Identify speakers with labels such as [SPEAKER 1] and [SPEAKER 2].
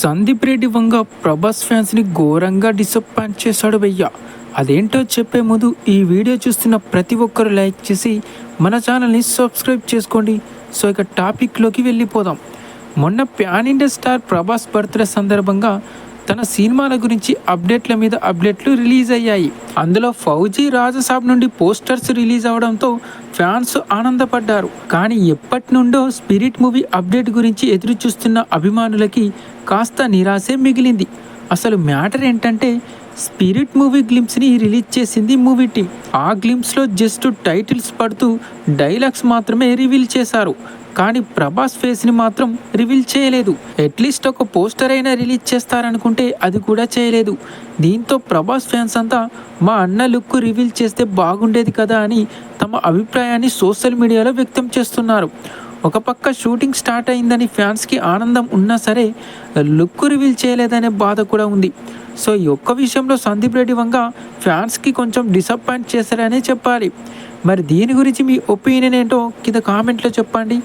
[SPEAKER 1] సందీప్ రెడ్డి వంగ ప్రభాస్ ఫ్యాన్స్ని ఘోరంగా డిసప్పాయింట్ చేశాడు భయ్య. అదేంటో చెప్పే ముందు ఈ వీడియో చూస్తున్న ప్రతి ఒక్కరు లైక్ చేసి మన ఛానల్ని సబ్స్క్రైబ్ చేసుకోండి. సో ఇక టాపిక్లోకి వెళ్ళిపోదాం. మొన్న pan India star Prabhas birthday సందర్భంగా తన సినిమాల గురించి అప్డేట్ల మీద అప్డేట్లు రిలీజ్ అయ్యాయి. అందులో ఫౌజీ రాజసాబ్ నుండి పోస్టర్స్ రిలీజ్ అవడంతో ఫ్యాన్స్ ఆనందపడ్డారు. కానీ ఎప్పటి నుండో స్పిరిట్ మూవీ అప్డేట్ గురించి ఎదురు చూస్తున్న అభిమానులకి కాస్త నిరాశే మిగిలింది. అసలు మ్యాటర్ ఏంటంటే స్పిరిట్ మూవీ గ్లిమ్స్ని రిలీజ్ చేసింది మూవీ టీం. ఆ గ్లిమ్స్లో జస్ట్ టైటిల్స్ పడుతూ డైలాగ్స్ మాత్రమే రివీల్ చేశారు. కానీ ప్రభాస్ ఫేస్ని మాత్రం రివీల్ చేయలేదు. అట్లీస్ట్ ఒక పోస్టర్ అయినా రిలీజ్ చేస్తారనుకుంటే అది కూడా చేయలేదు. దీంతో ప్రభాస్ ఫ్యాన్స్ అంతా మా అన్న లుక్ రివీల్ చేస్తే బాగుండేది కదా అని తమ అభిప్రాయాన్ని సోషల్ మీడియాలో వ్యక్తం చేస్తున్నారు. ఒక పక్క షూటింగ్ స్టార్ట్ అయిందని ఫ్యాన్స్కి ఆనందం ఉన్నా సరే లుక్ రివీల్ చేయలేదనే బాధ కూడా ఉంది. సో ఈ ఒక్క విషయంలో సందీప్ రెడ్డి వంగ ఫ్యాన్స్కి కొంచెం డిసప్పాయింట్ చేశారనే చెప్పాలి. మరి దీని గురించి మీ ఒపీనియన్ ఏంటో కింద కామెంట్లో చెప్పండి.